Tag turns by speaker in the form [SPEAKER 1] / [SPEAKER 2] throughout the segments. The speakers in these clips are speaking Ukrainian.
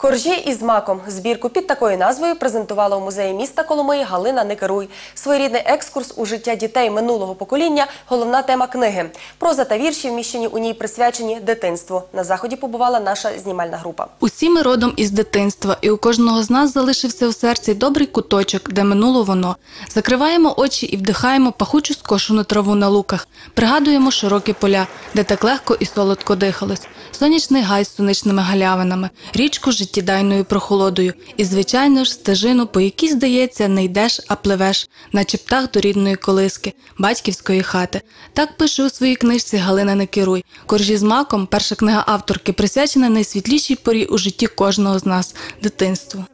[SPEAKER 1] Коржі із маком. Збірку під такою назвою презентувала у музеї міста Коломиї Галина Никеруй. Своєрідний екскурс у життя дітей минулого покоління – головна тема книги. Проза та вірші, вміщені у ній, присвячені дитинству. На заході побувала наша знімальна група.
[SPEAKER 2] Усі ми родом із дитинства, і у кожного з нас залишився у серці добрий куточок, де минуло воно. Закриваємо очі і вдихаємо пахучу скошену траву на луках. Пригадуємо широкі поля, де так легко і солодко дихалось. Сонячний гай з сонячними галявинами, річку з життєдайною прохолодою. І, звичайно ж, стежину, по якій, здається, не йдеш, а пливеш, на чептах до рідної колиски, батьківської хати. Так пише у своїй книжці Галина Некеруй. Коржі з маком, перша книга авторки, присвячена найсвітлішій порі у житті кожного з нас дитинству.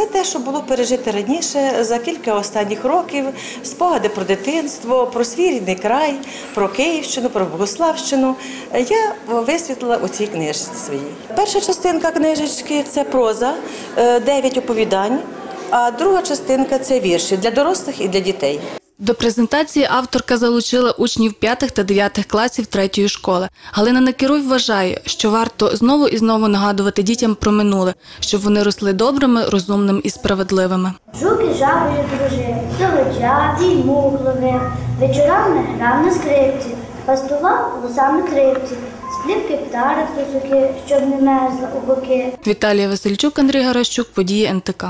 [SPEAKER 3] Все те, що було пережите раніше за кілька останніх років, спогади про дитинство, про свій рідний край, про Київщину, про Богославщину, я висвітлила у цій книжці своїй. Перша частинка книжечки це проза, е, дев'ять оповідань, а друга частинка це вірші для дорослих і для дітей.
[SPEAKER 2] До презентації авторка залучила учнів 5 та 9 класів третьої школи. Галина Некеруй вважає, що варто знову і знову нагадувати дітям про минуле, щоб вони росли добрими, розумними і справедливими.
[SPEAKER 4] Жуки жаби дружив, доведжав, і мук ловив, вечорами грав на скрипці, пастував лосами кривці, сплівки птарив сусуки, щоб не мерзла у боки.
[SPEAKER 2] Віталія Васильчук, Андрій Гаращук, події НТК.